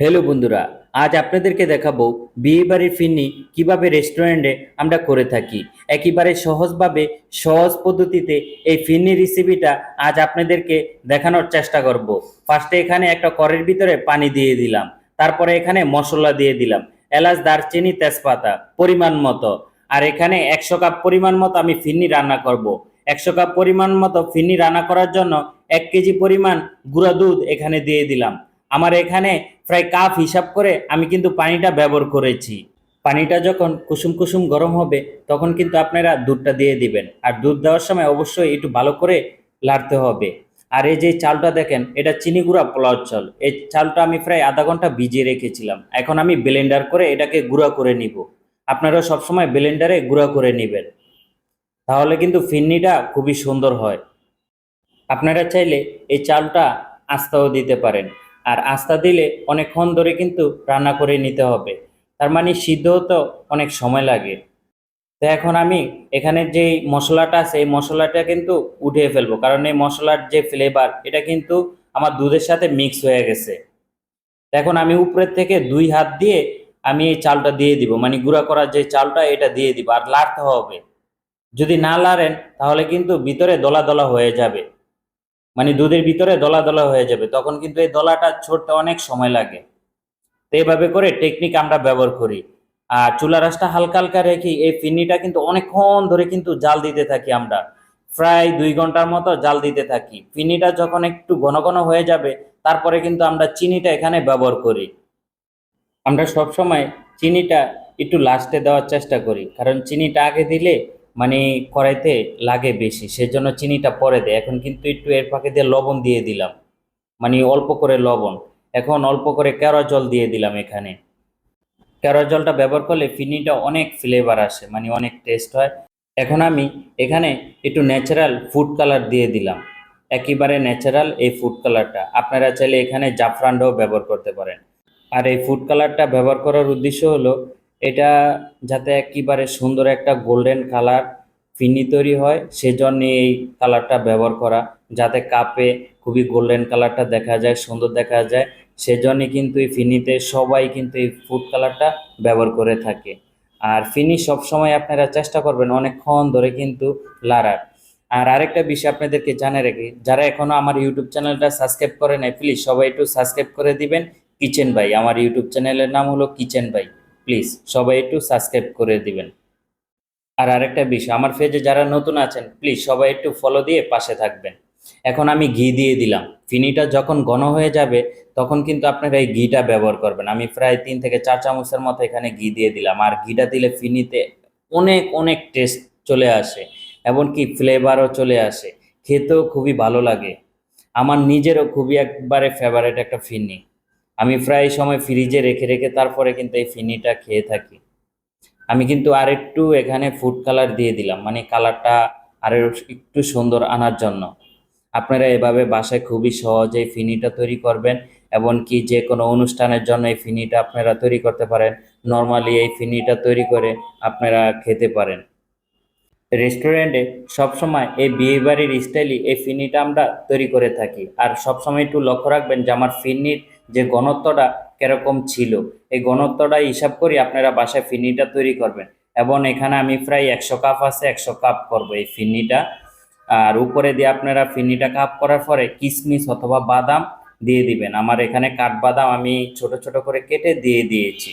Hello বন্ধুরা, আজ আপনাদেরকে দেখাবো বিয়ে বাড়ির ফিরনি কীভাবে রেস্টুরেন্টে আমরা করে থাকি। একেবারে সহজভাবে, সহজ পদ্ধতিতে এই ফিরনি রেসিপিটা আজ আপনাদেরকে দেখানোর চেষ্টা করব। ফার্স্টে এখানে একটা কড়ের ভিতরে পানি দিয়ে দিলাম, তারপরে এখানে মশলা দিয়ে দিলাম, এলাচ, দারচিনি, তেজপাতা, পরিমাণ মতো। আর এখানে একশো কাপ পরিমাণ মতো আমি ফিরনি রান্না করব। একশো কাপ পরিমাণ মতো ফিরনি রান্না করার জন্য এক কেজি পরিমাণ গুঁড়া দুধ এখানে দিয়ে দিলাম। আমার এখানে প্রায় কাপ হিসাব করে আমি কিন্তু পানিটা ব্যবহার করেছি। পানিটা যখন কুসুম কুসুম গরম হবে, তখন কিন্তু আপনারা দুধটা দিয়ে দিবেন। আর দুধ দেওয়ার সময় অবশ্যই একটু ভালো করে লাড়তে হবে। আর এই যে চালটা দেখেন, এটা চিনি গুঁড়া পোলাও চাল। এই চালটা আমি প্রায় আধা ঘণ্টা ভিজিয়ে রেখেছিলাম। এখন আমি ব্লেন্ডার করে এটাকে গুঁড়া করে নিব। আপনারা সবসময় ব্লেন্ডারে গুঁড়া করে নেবেন। তাহলে কিন্তু ফিন্নিটা খুবই সুন্দর হয়। আপনারা চাইলে এই চালটা আস্তাও দিতে পারেন। আর আস্তা দিলে অনেকক্ষণ ধরে কিন্তু রান্না করে নিতে হবে। তার মানে সিদ্ধ হতে অনেক সময় লাগে। তো এখন আমি এখানে যে মশলাটা আছে, এই মশলাটা কিন্তু উঠিয়ে ফেলব। কারণ এই মশলার যে ফ্লেভার এটা কিন্তু আমার দুধের সাথে মিক্স হয়ে গেছে। এখন আমি উপরের থেকে দুই হাত দিয়ে আমি এই চালটা দিয়ে দিব। মানে গুঁড়া করা যে চালটা, এটা দিয়ে দিব। আর লাড়তে হবে। যদি না লাড়েন, তাহলে কিন্তু ভিতরে দলা দলা হয়ে যাবে। মানে দুধের ভিতরে দলা দলা হয়ে যাবে। তখন কিন্তু এই দলাটা ছড়তে অনেক সময় লাগে। তো এইভাবে করে টেকনিক আমরা ব্যবহার করি। আর চুলা রাসটা হালকা হালকা রেখে এই ফিন্নিটা কিন্তু অনেকক্ষণ ধরে কিন্তু জাল দিতে থাকি আমরা। প্রায় দুই ঘণ্টার মতো জাল দিতে থাকি। ফিন্নিটা যখন একটু ঘন ঘন হয়ে যাবে, তারপরে কিন্তু আমরা চিনিটা এখানে ব্যবহার করি। আমরা সব সময় চিনিটা একটু লাস্টে দেওয়ার চেষ্টা করি। কারণ চিনিটা আগে দিলে মানে কড়াইতে লাগে বেশি, সেজন্য চিনিটা পরে দেয়। এখন কিন্তু একটু এর ফাঁকে দিয়ে লবণ দিয়ে দিলাম। মানে অল্প করে লবণ। এখন অল্প করে কেওড়া জল দিয়ে দিলাম এখানে। কেওড়া জলটা ব্যবহার করলে ফিনিটা অনেক ফ্লেভার আসে মানে অনেক টেস্ট হয়। এখন আমি এখানে একটু ন্যাচারাল ফুড কালার দিয়ে দিলাম। একেবারে ন্যাচারাল এই ফুড কালারটা আপনারা চাইলে এখানে জাফরানটাও ব্যবহার করতে পারেন। আর এই ফুড কালারটা ব্যবহার করার উদ্দেশ্য হলো এটা যাতে একেবারে সুন্দর একটা গোল্ডেন কালার ফিনি তৈরি হয়, সেজন্য এই কালারটা ব্যবহার করা। যাতে কাপে খুবই গোল্ডেন কালারটা দেখা যায়, সুন্দর দেখা যায়, সেজন্য কিন্তু এই ফিনিতে সবাই কিন্তু এই ফুড কালারটা ব্যবহার করে থাকে। আর ফিনি সবসময় আপনারা চেষ্টা করবেন অনেকক্ষণ ধরে কিন্তু লাড়ার। আর আরেকটা বিষয় আপনাদেরকে জানে রাখি, যারা এখনও আমার ইউটিউব চ্যানেলটা সাবস্ক্রাইব করে নাই প্লিজ সবাই একটু সাবস্ক্রাইব করে দিবেন। কিচেন ভাই, আমার ইউটিউব চ্যানেলের নাম হলো কিচেন ভাই। প্লিজ সবাই একটু সাবস্ক্রাইব করে দিবেন। আর আরেকটা বিষয়, আমার পেজে যারা নতুন আছেন প্লিজ সবাই একটু ফলো দিয়ে পাশে থাকবেন। এখন আমি ঘি দিয়ে দিলাম। ফিনিটা যখন ঘন হয়ে যাবে, তখন কিন্তু আপনারা এই ঘিটা ব্যবহার করবেন। আমি প্রায় তিন থেকে চার চামচের মতো এখানে ঘি দিয়ে দিলাম। আর ঘিটা দিলে ফিনিতে অনেক অনেক টেস্ট চলে আসে, এমনকি ফ্লেভারও চলে আসে। খেতেও খুবই ভালো লাগে। আমার নিজেরও খুবই একবারে ফেভারেট একটা ফিনি। আমি প্রায় সময় ফ্রিজে রেখে রেখে তারপরে কিন্তু এই ফিনিটা খেয়ে থাকি। আমি কিন্তু আর একটু এখানে ফুড কালার দিয়ে দিলাম মানে কালারটা আরও একটু সুন্দর আনার জন্য। আপনারা এভাবে বাসায় খুবই সহজে ফিনিটা তৈরি করবেন, এমনকি যে কোনো অনুষ্ঠানের জন্য এই ফিনিটা আপনারা তৈরি করতে পারেন। নর্মালি এই ফিনিটা তৈরি করে আপনারা খেতে পারেন। রেস্টুরেন্টে সবসময় এই বিয়েবাড়ির স্টাইলই এই ফিনিটা আমরা তৈরি করে থাকি। আর সবসময় একটু লক্ষ্য রাখবেন যে আমার ফিনির যে ঘনত্বটা কীরকম ছিল। এই ঘনত্বটা হিসাব করি আপনারা বাসায় ফিনিটা তৈরি করবেন। এবং এখানে আমি প্রায় একশো কাপ আছে, একশো কাপ করব এই ফিনিটা। আর উপরে দিয়ে আপনারা ফিনিটা কাপ করার পরে কিশমিশ অথবা বাদাম দিয়ে দিবেন। আমার এখানে কাঠবাদাম আমি ছোট ছোট করে কেটে দিয়ে দিয়েছি।